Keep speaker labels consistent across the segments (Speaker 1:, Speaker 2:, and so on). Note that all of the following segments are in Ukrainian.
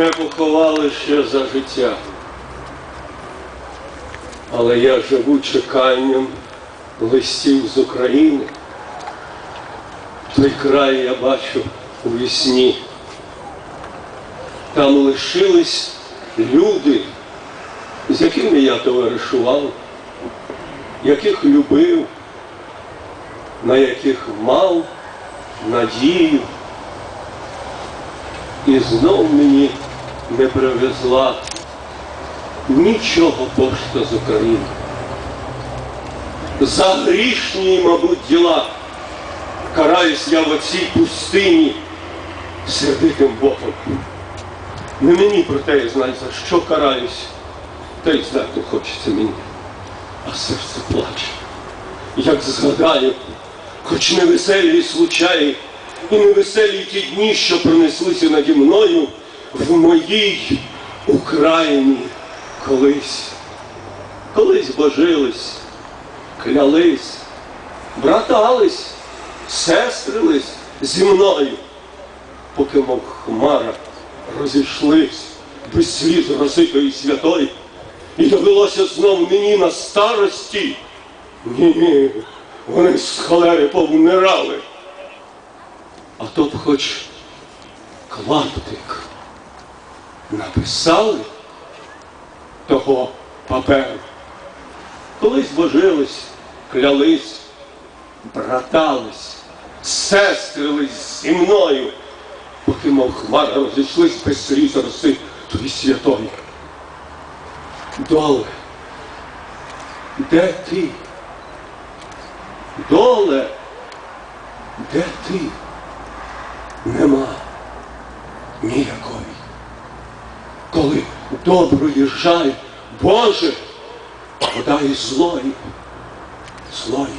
Speaker 1: не поховали ще за життя. Але я живу чеканням листів з України. Той край я бачу у вісні. Там лишились люди, з якими я товаришував, яких любив, на яких мав надію. І знов мені не привезла нічого пошта з України. За грішні, мабуть, діла караюсь я в оцій пустині сердитим Богом. Не мені про те, я знай, за що караюсь, та й знати хочеться мені, а серце плаче. Як згадаю, хоч невеселі случаї, і невеселі ті дні, що пронеслися наді мною в моїй Україні колись. Колись божились, клялись, братались, сестрились зі мною, поки мов хмара розійшлись без сліз розитої святої, і довелося знов мені на старості. Ні, вони з холери повмирали. А то б хоч клаптик написали того паперу. Колись божились, клялись, братались, сестрились зі мною, поки мов хмара розійшлись без сліз роси тої святої. Доле, де ти? Доле, де ти? Нема ніякої. Доброї жаль, Боже, подай злої, злої.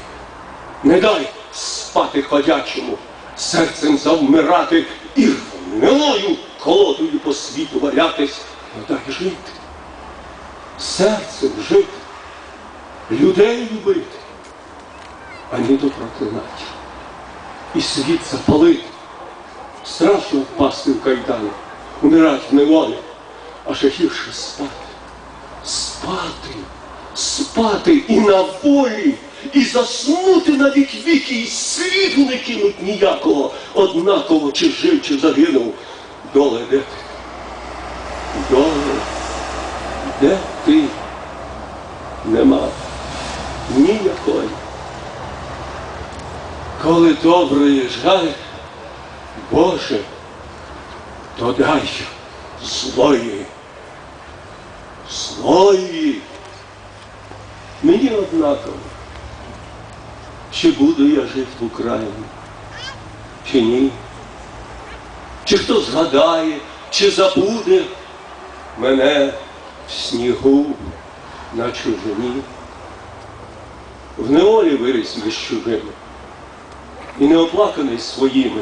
Speaker 1: Не дай спати ходячому, серцем завмирати і гнилою колодою по світу валятись, не дай жити, серцем жити, людей любити, а ні до проклинать. І світ запалити. Страшно впасти в кайдани, умирать в неволі, а ще спати. Спати, спати і на волі, і заснути на вік віки, і сліду не кинуть ніякого, однаково чи жив, чи загинув. Доле де ти? Доле, де ти? Нема ніякої. Коли доброї жаль, Боже, то дай злої, злої. Мені однаково, чи буду я жити в Україні, чи ні. Чи хто згадає, чи забуде мене в снігу на чужині. В неволі виріс між чужими і не оплаканий своїми,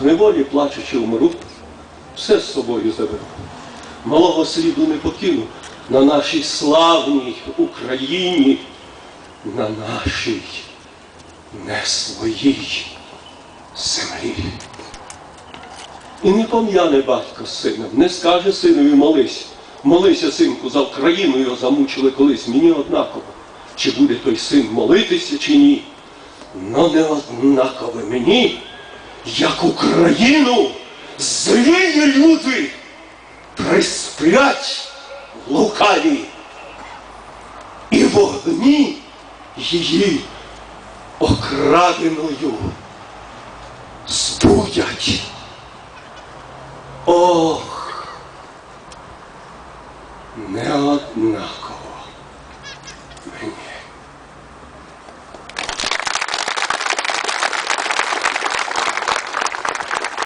Speaker 1: в неволі плачучи вмру, все з собою заберу. Малого сліду не покину на нашій славній Україні, на нашій не своїй землі. І не пом'яне батько з сином, не скаже синові молись. Молися, синку, за Україну його замучили колись. Мені однаково, чи буде той син молитися, чи ні. Но не однаково мені, як Україну злії люди присплять лукаві і вогні її окраденою збудять. Ох, не однаково мені.